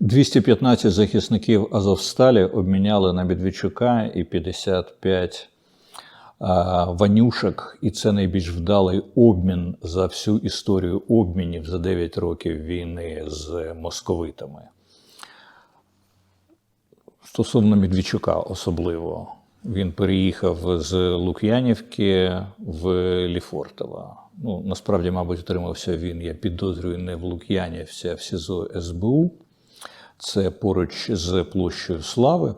215 захисників Азовсталі обміняли на Медведчука і 55 а, ванюшок, і це найбільш вдалий обмін за всю історію обмінів за 9 років війни з московитами. Стосовно Медведчука особливо, він переїхав з Лук'янівки в Ліфортово. Ну, насправді, мабуть, отримався він, я підозрюю, не в Лук'янівці, а в СІЗО СБУ. Це поруч з площею Слави.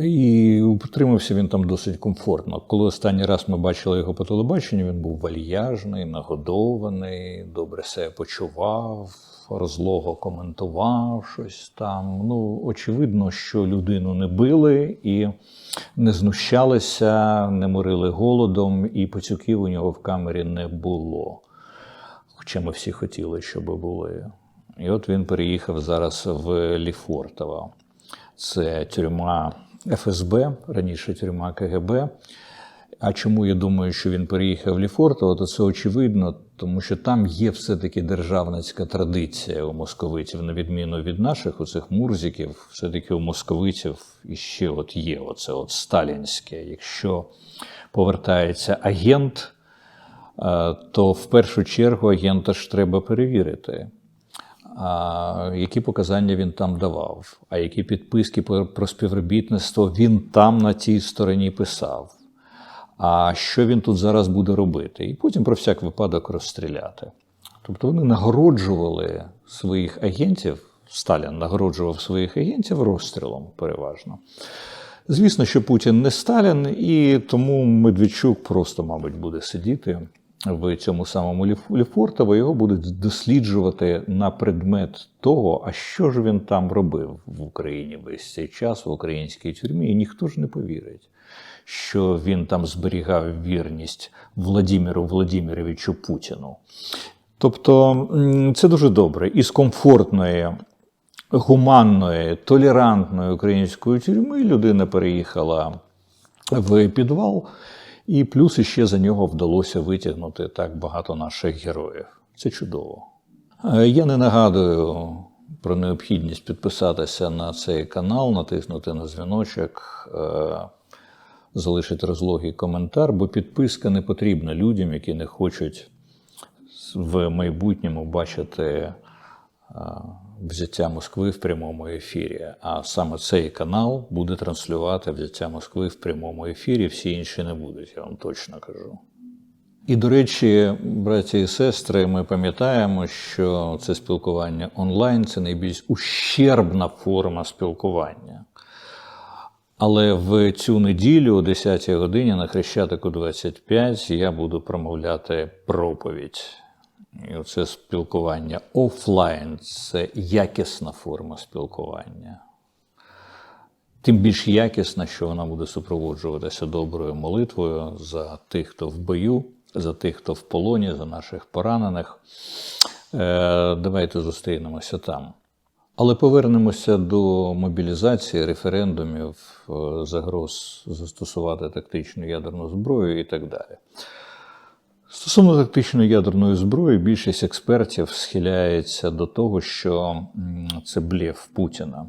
І утримався він там досить комфортно. Коли останній раз ми бачили його по телебаченню, він був вальяжний, нагодований, добре себе почував, розлого коментував щось там. Ну, очевидно, що людину не били і не знущалися, не морили голодом, і пацюків у нього в камері не було. Хоча ми всі хотіли, щоб були. І от він переїхав зараз в Ліфортово. Це тюрма ФСБ, раніше тюрма КГБ. А чому я думаю, що він переїхав в Ліфортово, то це очевидно, тому що там є все-таки державницька традиція у московитів, на відміну від наших, у цих мурзиків, все-таки у московитів іще от є оце от сталінське. Якщо повертається агент, е, то в першу чергу агента ж треба перевірити а, які показання він там давав, а які підписки про, співробітництво він там на тій стороні писав. А що він тут зараз буде робити? І потім про всяк випадок розстріляти. Тобто вони нагороджували своїх агентів, Сталін нагороджував своїх агентів розстрілом переважно. Звісно, що Путін не Сталін, і тому Медведчук просто, мабуть, буде сидіти в цьому самому Ліф- Ліфортово, його будуть досліджувати на предмет того, а що ж він там робив в Україні весь цей час в українській тюрмі, і ніхто ж не повірить, що він там зберігав вірність Владимиру Владимировичу Путіну. Тобто це дуже добре. Із комфортної, гуманної, толерантної української тюрми людина переїхала в підвал, і плюс іще за нього вдалося витягнути так багато наших героїв. Це чудово. Е, Я не нагадую про необхідність підписатися на цей канал, натиснути на дзвіночок, е, залишити розлогий коментар, бо підписка не потрібна людям, які не хочуть в майбутньому бачити взяття Москви в прямому ефірі. А саме цей канал буде транслювати взяття Москви в прямому ефірі, всі інші не будуть, я вам точно кажу. І, до речі, браті і сестри, ми пам'ятаємо, що це спілкування онлайн це найбільш ущербна форма спілкування. Але в цю неділю, о 10 годині на Хрещатику 25, я буду промовляти проповідь. І це спілкування офлайн це якісна форма спілкування. Тим більш якісна, що вона буде супроводжуватися доброю молитвою за тих, хто в бою, за тих, хто в полоні, за наших поранених. Е, давайте зустрінемося там. Але повернемося до мобілізації, референдумів, е, загроз застосувати тактичну ядерну зброю і так далі. Стосовно тактичної ядерної зброї, більшість експертів схиляється до того, що це блєф Путіна.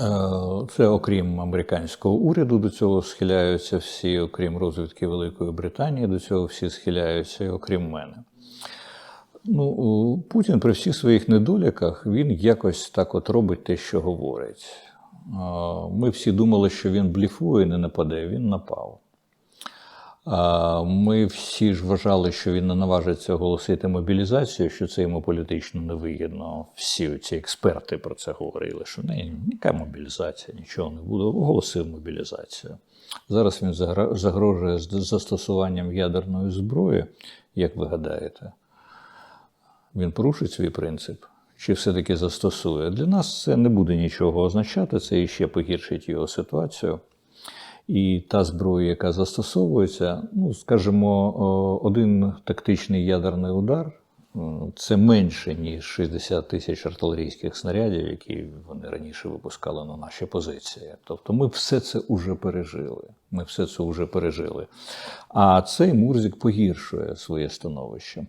Е, Це окрім американського уряду, до цього схиляються всі, окрім розвідки Великої Британії, до цього всі схиляються, і окрім мене. Ну, Путін при всіх своїх недоліках він якось так от робить те, що говорить. Е, Ми всі думали, що він бліфує, і не нападе, він напав. Ми всі ж вважали, що він не наважиться оголосити мобілізацію, що це йому політично невигідно. Всі ці експерти про це говорили, що не, яка мобілізація, нічого не буде. Оголосив мобілізацію. Зараз він загрожує застосуванням ядерної зброї, як ви гадаєте. Він порушить свій принцип чи все-таки застосує? Для нас це не буде нічого означати, це іще погіршить його ситуацію. І та зброя, яка застосовується, ну, скажімо, один тактичний ядерний удар це менше, ніж 60 тисяч артилерійських снарядів, які вони раніше випускали на наші позиції. Тобто ми все це вже пережили. Ми все це вже пережили. А цей Мурзик погіршує своє становище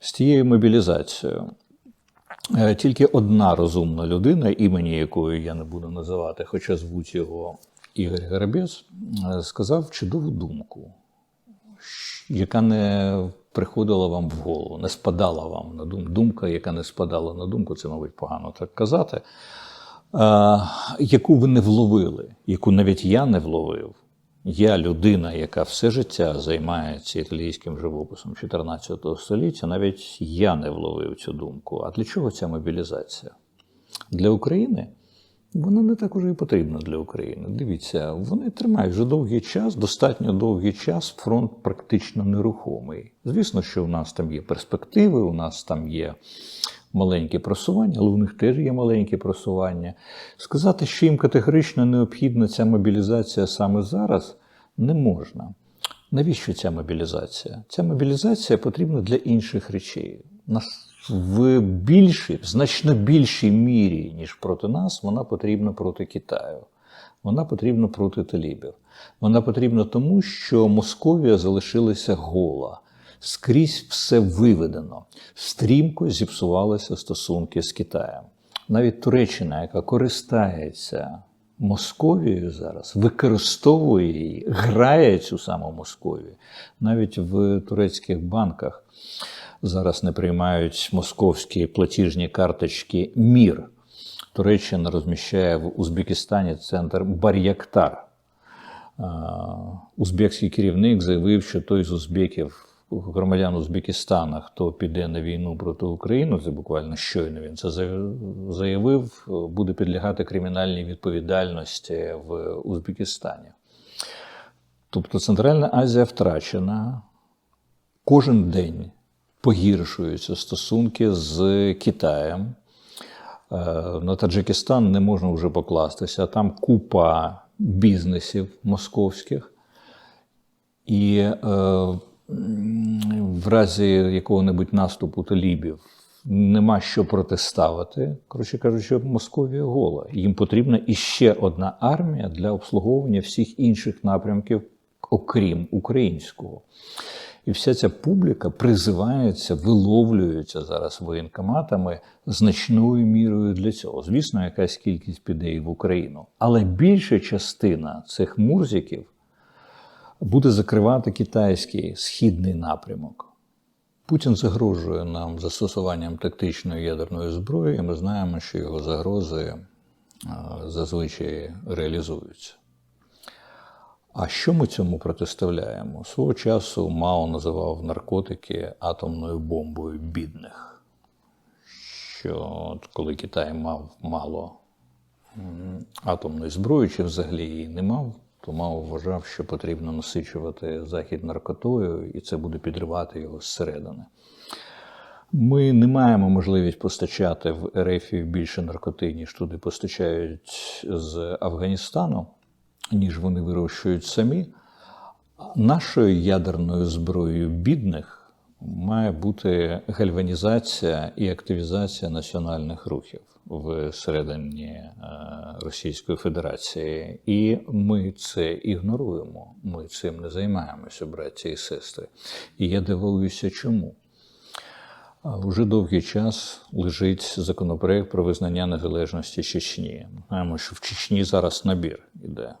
з тією мобілізацією. Е, Тільки одна розумна людина, імені якої я не буду називати, хоча звуть його Ігор Гарабець, е, сказав чудову думку, яка не приходила вам в голову, не спадала вам на думку. Думка, яка не спадала на думку, це, мабуть, погано так казати, е, яку ви не вловили, яку навіть я не вловив. Я людина, яка все життя займається італійським живописом 14 століття, навіть я не вловив цю думку. А для чого ця мобілізація? Для України вона не так уже і потрібна для України. Дивіться, вони тримають вже довгий час, достатньо довгий час. Фронт практично нерухомий. Звісно, що у нас там є перспективи, у нас там є маленькі просування, але у них теж є маленькі просування. Сказати, що їм категорично необхідна ця мобілізація саме зараз, не можна. Навіщо ця мобілізація? Ця мобілізація потрібна для інших речей. Нас в більшій, значно більшій мірі, ніж проти нас, вона потрібна проти Китаю. Вона потрібна проти талібів. Вона потрібна тому, що Московія залишилася гола. Скрізь все виведено. Стрімко зіпсувалися стосунки з Китаєм. Навіть Туреччина, яка користається Московією зараз, використовує її, грає цю саму Московію. Навіть в турецьких банках зараз не приймають московські платіжні карточки Мір. Туреччина розміщає в Узбекистані центр Бар'яктар. Узбекський керівник заявив, що той з узбеків, громадян Узбекистана, хто піде на війну проти України, це буквально щойно він це заявив, буде підлягати кримінальній відповідальності в Узбекистані. Тобто Центральна Азія втрачена, кожен день погіршуються стосунки з Китаєм. Е, На Таджикистан не можна вже покластися. Там купа бізнесів московських. І е, в разі якого-небудь наступу талібів нема що протиставити. Коротше кажучи, Московія гола. Їм потрібна іще одна армія для обслуговування всіх інших напрямків, окрім українського. І вся ця публіка призивається, виловлюється зараз воєнкоматами значною мірою для цього. Звісно, якась кількість піде і в Україну. Але більша частина цих мурзиків буде закривати китайський східний напрямок. Путін загрожує нам застосуванням тактичної ядерної зброї, і ми знаємо, що його загрози а, зазвичай реалізуються. А що ми цьому протиставляємо? Свого часу Мао називав наркотики атомною бомбою бідних. Що от коли Китай мав мало атомної зброї, чи взагалі її не мав, то Мао вважав, що потрібно насичувати захід наркотою, і це буде підривати його зсередини. Ми не маємо можливість постачати в РФ більше наркоти, ніж туди постачають з Афганістану, ніж вони вирощують самі. Нашою ядерною зброєю бідних має бути гальванізація і активізація національних рухів всередині е, Російської Федерації. І ми це ігноруємо. Ми цим не займаємося, браті і сестри. І я дивуюся, чому. Уже довгий час лежить законопроект про визнання незалежності Чечні. Ми Знаємо, що в Чечні зараз набір іде.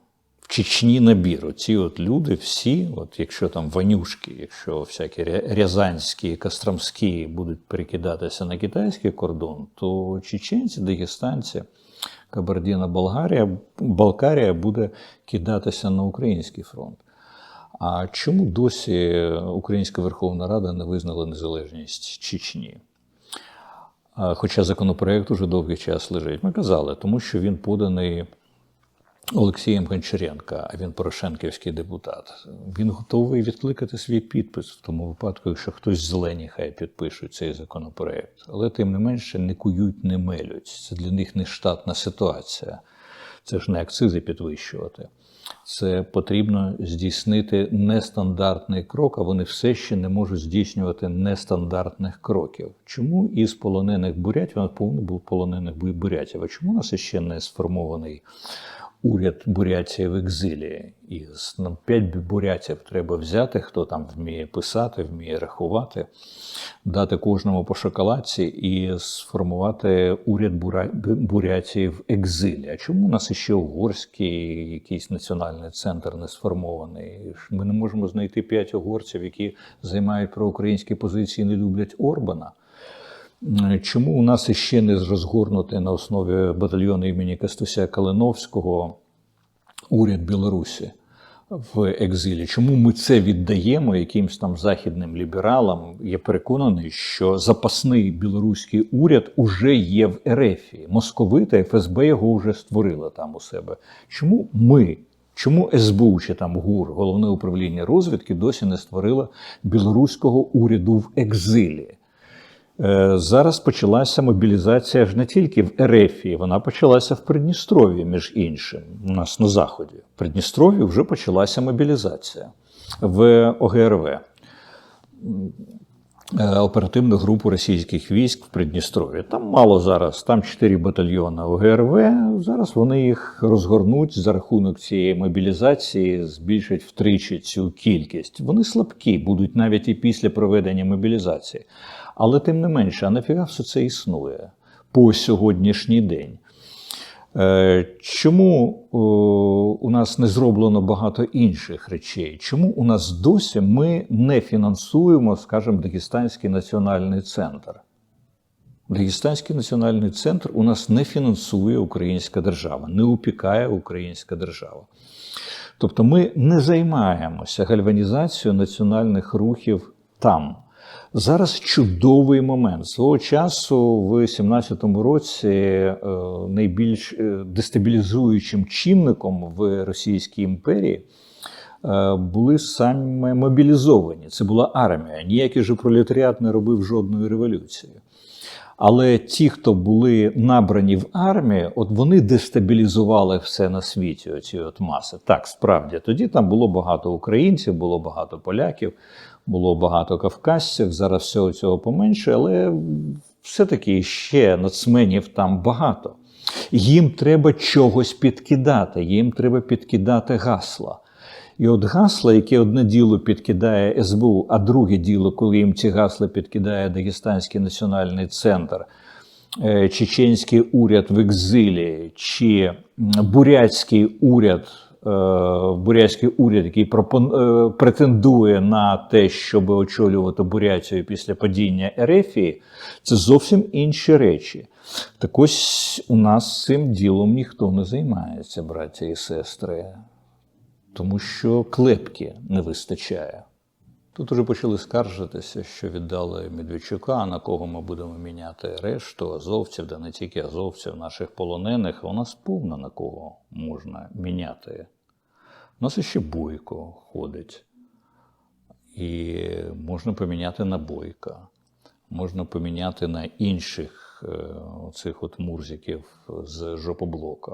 В Чечні набір. Оці от люди всі, от якщо там ванюшки, якщо всякі ря- рязанські, костромські будуть перекидатися на китайський кордон, то чеченці, дагестанці, Кабардіна, Болгарія, Балкарія буде кидатися на український фронт. А чому досі Українська Верховна Рада не визнала незалежність Чечні? Хоча законопроект уже довгий час лежить. Ми казали, тому що він поданий Олексієм Гончаренка, а він Порошенківський депутат. Він готовий відкликати свій підпис в тому випадку, якщо хтось зелені хай підпишуть цей законопроект. Але тим не менше не кують, не мелють. Це для них не штатна ситуація. Це ж не акцизи підвищувати. Це потрібно здійснити нестандартний крок, а вони все ще не можуть здійснювати нестандартних кроків. Чому із полонених бурятів, у нас повно було полонених бурятів, а чому у нас ще не сформований уряд Бурятії в екзилі. І ну, п'ять бурятів треба взяти, хто там вміє писати, вміє рахувати, дати кожному по шоколадці і сформувати уряд Бура... Бурятії в екзилі. А чому у нас ще угорський якийсь національний центр не сформований? Ми не можемо знайти п'ять угорців, які займають проукраїнські позиції, і не люблять Орбана. Чому у нас іще не розгорнутий на основі батальйону імені Кастуся Калиновського уряд Білорусі в екзилі? Чому ми це віддаємо якимсь там західним лібералам? Я переконаний, що запасний білоруський уряд уже є в Ерефії. Московита ФСБ його вже створила там у себе. Чому ми? Чому СБУ чи там ГУР, головне управління розвідки, досі не створило білоруського уряду в екзилі? Е, зараз почалася мобілізація ж не тільки в Ерефії, вона почалася в Придністров'ї, між іншим, у нас на Заході. В Придністров'ї вже почалася мобілізація в ОГРВ. Е, оперативну групу російських військ в Придністров'ї. Там мало зараз, там 4 батальйони ОГРВ. Зараз вони їх розгорнуть за рахунок цієї мобілізації, збільшать втричі цю кількість. Вони слабкі, будуть навіть і після проведення мобілізації. Але тим не менше, а нафіга все це існує по сьогоднішній день? Е, чому у нас не зроблено багато інших речей? Чому у нас досі ми не фінансуємо, скажімо, Дагестанський національний центр? Дагестанський національний центр у нас не фінансує українська держава, не опікає українська держава. Тобто ми не займаємося гальванізацією національних рухів там. Зараз чудовий момент. Свого часу в 2017 році е, найбільш е, дестабілізуючим чинником в Російській імперії е, були саме мобілізовані. Це була армія. Ніякий же пролетаріат не робив жодної революції. Але ті, хто були набрані в армію, от вони дестабілізували все на світі. Оці от маси. Так, справді тоді там було багато українців, було багато поляків було багато кавказців. Зараз всього цього поменше, але все-таки ще нацменів там багато. Їм треба чогось підкидати, їм треба підкидати гасла. І от гасла, яке одне діло підкидає СБУ, а друге діло, коли їм ці гасла підкидає Дагестанський національний центр, е, чеченський уряд в екзилі чи бурятський уряд бурятський уряд, який. Е, претендує на те, щоб очолювати Бурятію після падіння Ерефії, це зовсім інші речі. Так ось у нас цим ділом ніхто не займається, браття і сестри, тому що клепки не вистачає. Тут уже почали скаржитися, що віддали Медведчука, на кого ми будемо міняти решту азовців, да не тільки азовців, наших полонених. У нас повно на кого можна міняти. У нас ще бойко ходить. І можна поміняти на бойка, можна поміняти на інших е, цих от мурзиків з жопоблока.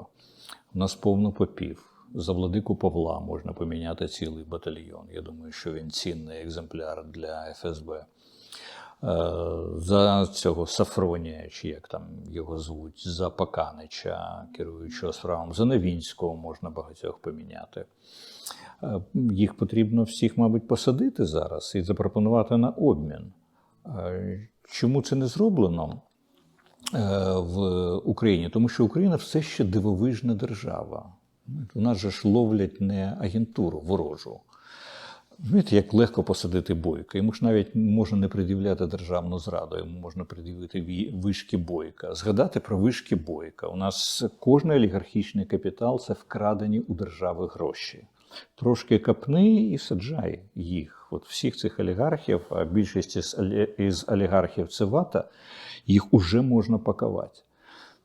У нас повно попів. За владику Павла можна поміняти цілий батальйон. Я думаю, що він цінний екземпляр для ФСБ. Е, за цього Сафронія, чи як там його звуть, за Паканича, керуючого справам, за Новінського можна багатьох поміняти. Е, їх потрібно всіх, мабуть, посадити зараз і запропонувати на обмін. Е, чому це не зроблено в Україні? Тому що Україна все ще дивовижна держава. У нас же ж ловлять не агентуру ворожу. Знаєте, як легко посадити бойка. Йому ж навіть можна не пред'являти державну зраду, йому можна пред'явити вишки бойка. Згадати про вишки бойка. У нас кожний олігархічний капітал це вкрадені у держави гроші. Трошки капни і саджай їх. От всіх цих олігархів, а більшість із олігархів це вата, їх уже можна пакувати.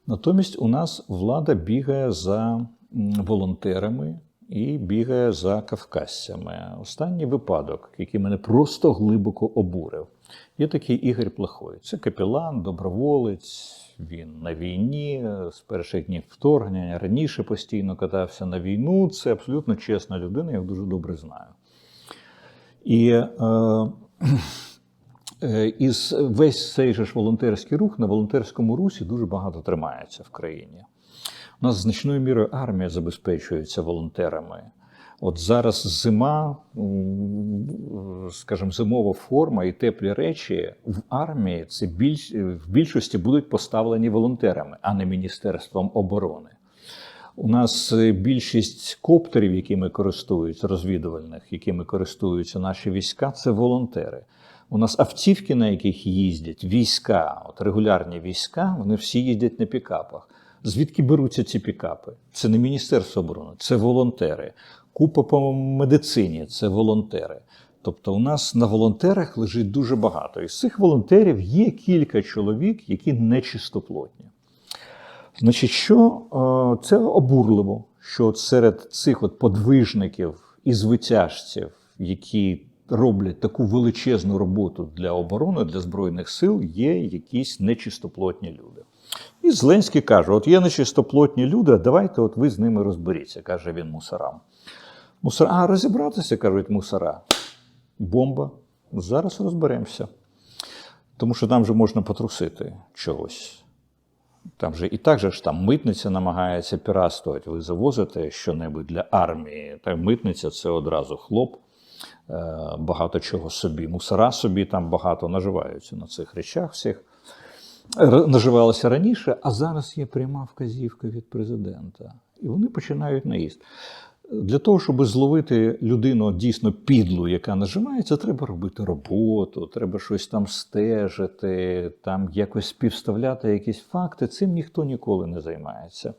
Натомість у нас влада бігає за волонтерами і бігає за кавказцями. Останній випадок, який мене просто глибоко обурив, є такий Ігор Плохой. Це капелан, доброволець. Він на війні з перших днів вторгнення раніше постійно катався на війну. Це абсолютно чесна людина, я дуже добре знаю. І е, е, із весь цей же ж волонтерський рух на волонтерському русі дуже багато тримається в країні. У нас значною мірою армія забезпечується волонтерами. От зараз зима, скажімо, зимова форма і теплі речі в армії це більш в більшості будуть поставлені волонтерами, а не Міністерством оборони. У нас е, більшість коптерів, якими користуються, розвідувальних, якими користуються наші війська, це волонтери. У нас автівки, на яких їздять війська, от регулярні війська, вони всі їздять на пікапах. Звідки беруться ці пікапи? Це не Міністерство оборони, це волонтери. Купа по медицині це волонтери. Тобто, у нас на волонтерах лежить дуже багато. І з цих волонтерів є кілька чоловік, які нечистоплотні. Значить, що е, це обурливо, що от серед цих от подвижників і звитяжців, які роблять таку величезну роботу для оборони, для Збройних сил, є якісь нечистоплотні люди. І Зеленський каже: от є нечистоплотні люди, давайте от ви з ними розберіться, каже він мусорам. Мусора, а розібратися, кажуть мусора. Бомба. Зараз розберемося. Тому що там же можна потрусити чогось. Там же і так же ж там митниця намагається піратствувати. Ви завозите щонебудь для армії. Так, митниця це одразу хлоп, е, багато чого собі. Мусора собі там багато наживаються на цих речах всіх. Наживалося раніше, а зараз є пряма вказівка від президента. І вони починають наїзд. Для того, щоб зловити людину дійсно підлу, яка нажимається, треба робити роботу, треба щось там стежити, там якось співставляти якісь факти. Цим ніхто ніколи не займається.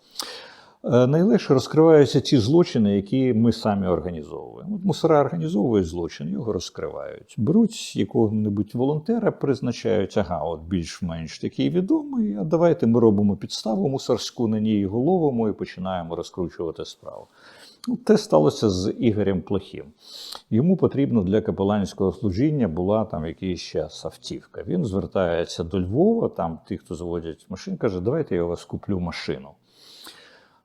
Е, Найлегше розкриваються ті злочини, які ми самі організовуємо. От мусора організовують злочин, його розкривають. Беруть якого-небудь волонтера, призначають, ага, от більш-менш такий відомий, а давайте ми робимо підставу мусорську на ній головому і починаємо розкручувати справу. Ну, Те сталося з Ігорем Плохим. Йому потрібно для капеланського служіння була там якийсь час автівка. Він звертається до Львова, там ті, хто заводять машин, каже, давайте я у вас куплю машину.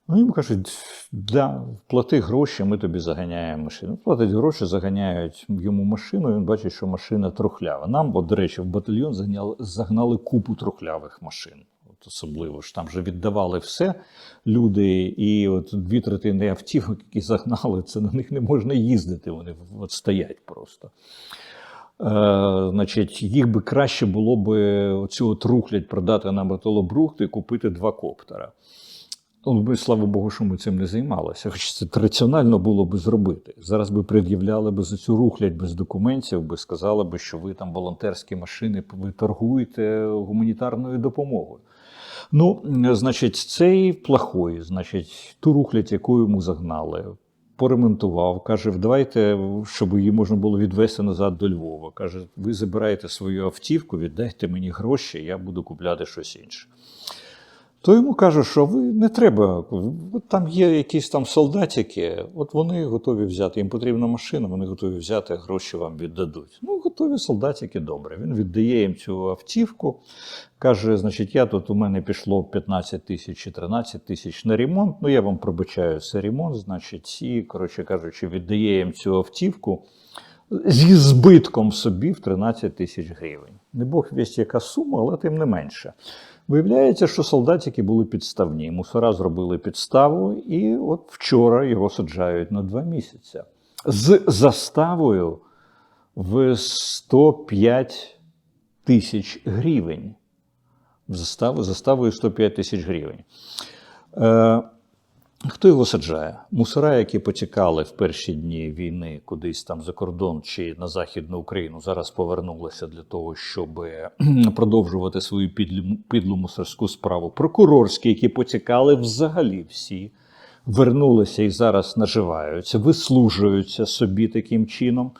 Ну, йому кажуть, да, плати гроші, ми тобі заганяємо машину. Платить гроші, заганяють йому машину, і він бачить, що машина трухлява. Нам, от, до речі, в батальйон загнали, загнали купу трухлявих машин. От особливо ж там вже віддавали все люди, і от дві третини автівок, які загнали, це на них не можна їздити. Вони от стоять просто. Е, значить, їх би краще було би оцю от рухлядь продати на металобрухт і купити два коптера. Ну, ми, слава Богу, що ми цим не займалися. Хоч це раціонально було би зробити. Зараз би пред'являли би за цю рухлядь без документів, би сказали би, що ви там волонтерські машини, ви торгуєте гуманітарною допомогою. Ну, значить, цей плохой, значить, ту рухлядь, яку йому загнали, поремонтував. Каже, давайте, щоб її можна було відвести назад до Львова. Каже, ви забираєте свою автівку, віддайте мені гроші, я буду купляти щось інше. То йому кажуть, що ви не треба. Там є якісь там солдатики, от вони готові взяти. Їм потрібна машина, вони готові взяти, гроші вам віддадуть. Ну, готові солдатики, добре. Він віддає їм цю автівку. Каже, значить, я тут у мене пішло 15 тисяч чи 13 тисяч на ремонт. Ну, я вам пробачаю це ремонт, значить, і, коротше кажучи, віддає їм цю автівку зі збитком собі в 13 тисяч гривень. Не Бог вість яка сума, але тим не менше. Виявляється, що солдатики були підставні. Мусора зробили підставу, і от вчора його саджають на два місяці з заставою в 105 тисяч гривень. Заставою 105 тисяч гривень. Хто його саджає? Мусора, які потікали в перші дні війни кудись там за кордон чи на Західну Україну, зараз повернулися для того, щоб продовжувати свою підлу мусорську справу. Прокурорські, які потікали взагалі всі, вернулися і зараз наживаються, вислужуються собі таким чином.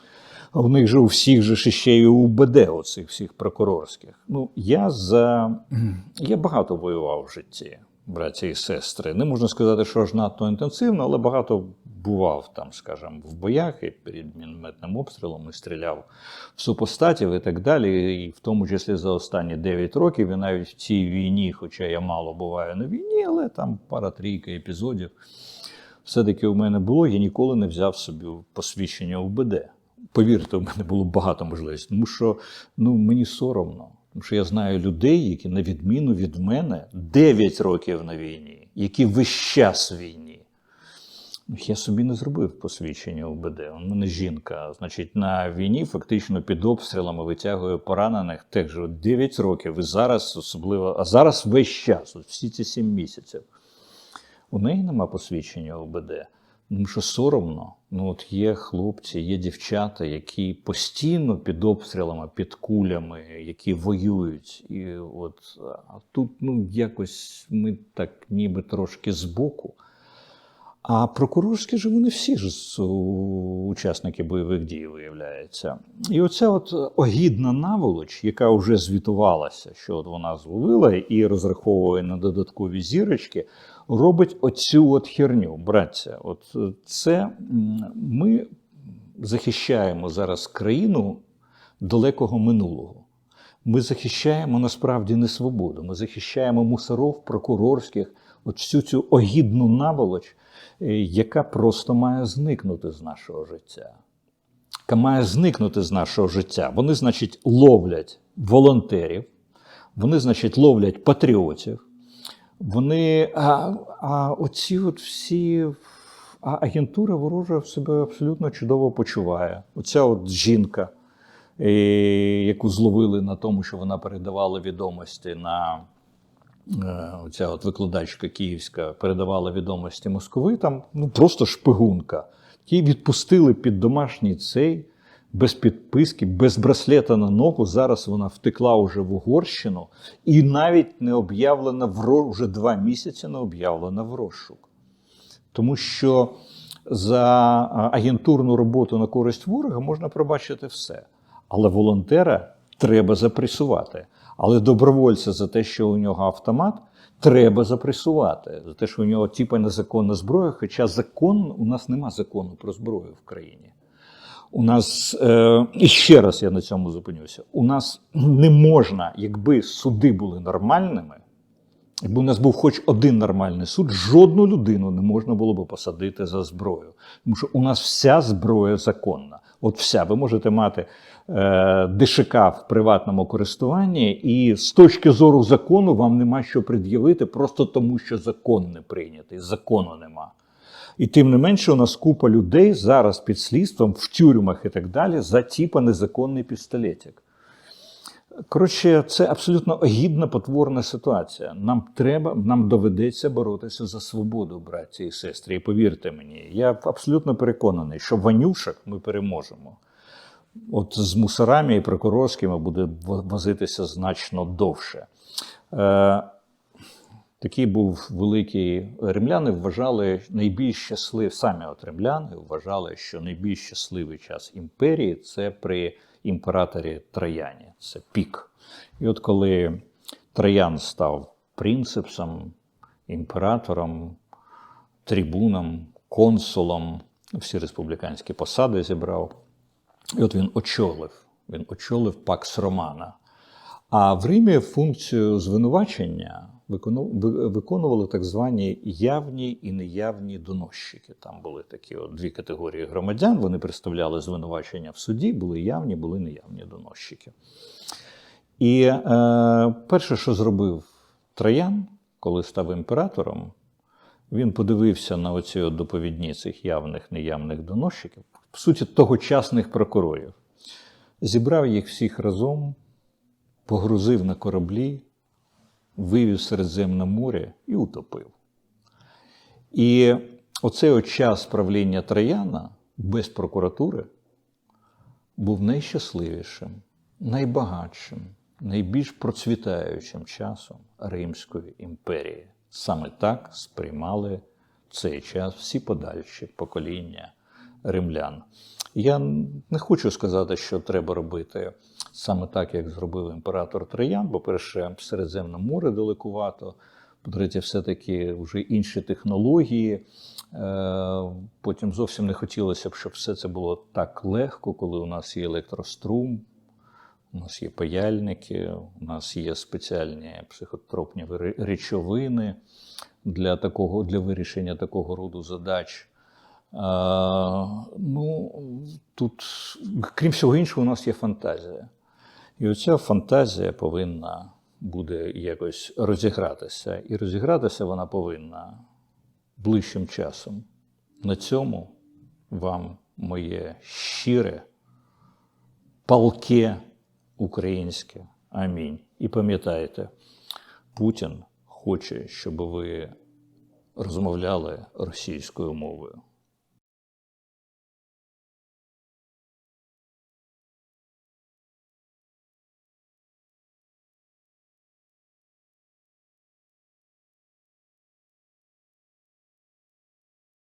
В них же у всіх же ще й УБД, оцих всіх прокурорських. Ну, я за я багато воював в житті браті і сестри. Не можна сказати, що аж надто інтенсивно, але багато бував там, скажімо, в боях і перед мінометним обстрілом і стріляв в супостатів і так далі. І в тому числі за останні 9 років, і навіть в цій війні, хоча я мало буваю на війні, але там пара-трійка епізодів. Все-таки у мене було, я ніколи не взяв собі посвідчення УБД. Повірте, у мене було багато можливостей, тому що ну, мені соромно. Тому що я знаю людей, які, на відміну від мене, 9 років на війні. які весь час війні. Я собі не зробив посвідчення УБД. У мене жінка. Значить, на війні фактично під обстрілами витягує поранених теж от 9 років. І зараз особливо, а зараз весь час, всі ці 7 місяців. У неї нема посвідчення УБД. Тому що соромно. Ну, от є хлопці, є дівчата, які постійно під обстрілами, під кулями, які воюють. І от а тут ну, якось ми так ніби трошки збоку. А прокурорські ж вони всі ж учасники бойових дій, виявляється. І оця от огідна наволоч, яка вже звітувалася, що от вона зловила і розраховує на додаткові зірочки, робить оцю от херню. Братця, от е, це ми захищаємо зараз країну далекого минулого. Ми захищаємо насправді не свободу. Ми захищаємо мусоров прокурорських, от всю цю огідну наволоч, е, яка просто має зникнути з нашого життя. Яка має зникнути з нашого життя. Вони, значить, ловлять волонтерів, вони, значить, ловлять патріотів. Вони, а, а оці от всі а агентура ворожа в себе абсолютно чудово почуває. Оця от жінка, яку зловили на тому, що вона передавала відомості на е, оця от викладачка київська передавала відомості московитам, ну просто шпигунка. Її відпустили під домашній цей, без підписки, без браслета на ногу. Зараз вона втекла уже в Угорщину і навіть не об'явлена в ро- вже два місяці не об'явлена в розшук. Тому що за агентурну роботу на користь ворога можна пробачити все. Але волонтера треба запресувати. Але добровольця за те, що у нього автомат, треба запресувати. За те, що у нього типа незаконна зброя, хоча закон, у нас нема закону про зброю в країні. У нас, е, і ще раз я на цьому зупинюся, у нас не можна, якби суди були нормальними, Якби у нас був хоч один нормальний суд, жодну людину не можна було би посадити за зброю. Тому що у нас вся зброя законна. От вся. Ви можете мати е, ДШК в приватному користуванні, і з точки зору закону вам нема що пред'явити, просто тому що закон не прийнятий, закону нема. І тим не менше, у нас купа людей зараз під слідством в тюрмах і так далі за типа незаконний пістолетик. Коротше, це абсолютно огідна потворна ситуація. Нам треба, нам доведеться боротися за свободу, браті і сестри. І повірте мені, я абсолютно переконаний, що ванюшок ми переможемо. От з мусорами і прокурорськими буде возитися значно довше. Такий був великий римляни вважали найбільш щасливий, самі от римляни вважали, що найбільш щасливий час імперії це при імператорі Трояні, це пік. І от коли Троян став принципсом, імператором, трибуном, консулом, всі республіканські посади зібрав. І от він очолив, він очолив Пакс Романа. А в Римі функцію звинувачення виконували так звані явні і неявні доносчики. Там були такі от дві категорії громадян. Вони представляли звинувачення в суді, були явні, були неявні доносчики. І е, перше, що зробив Троян, коли став імператором, він подивився на оці от доповідні цих явних неявних доносчиків, в суті, тогочасних прокурорів, зібрав їх всіх разом, погрузив на кораблі, вивів Середземне море і утопив. І оцей от час правління Трояна без прокуратури був найщасливішим, найбагатшим, найбільш процвітаючим часом Римської імперії. Саме так сприймали цей час всі подальші покоління римлян. Я не хочу сказати, що треба робити саме так, як зробив імператор Троян, бо перше, Середземне море далекувато. По-третє, все-таки вже інші технології. Е, Потім зовсім не хотілося б, щоб все це було так легко, коли у нас є електрострум, у нас є паяльники, у нас є спеціальні психотропні речовини для, такого, для вирішення такого роду задач. А, ну, тут, крім всього іншого, у нас є фантазія. І оця фантазія повинна буде якось розігратися. І розігратися вона повинна ближчим часом. На цьому вам моє щире, палке українське. Амінь. І пам'ятайте, Путін хоче, щоб ви розмовляли російською мовою.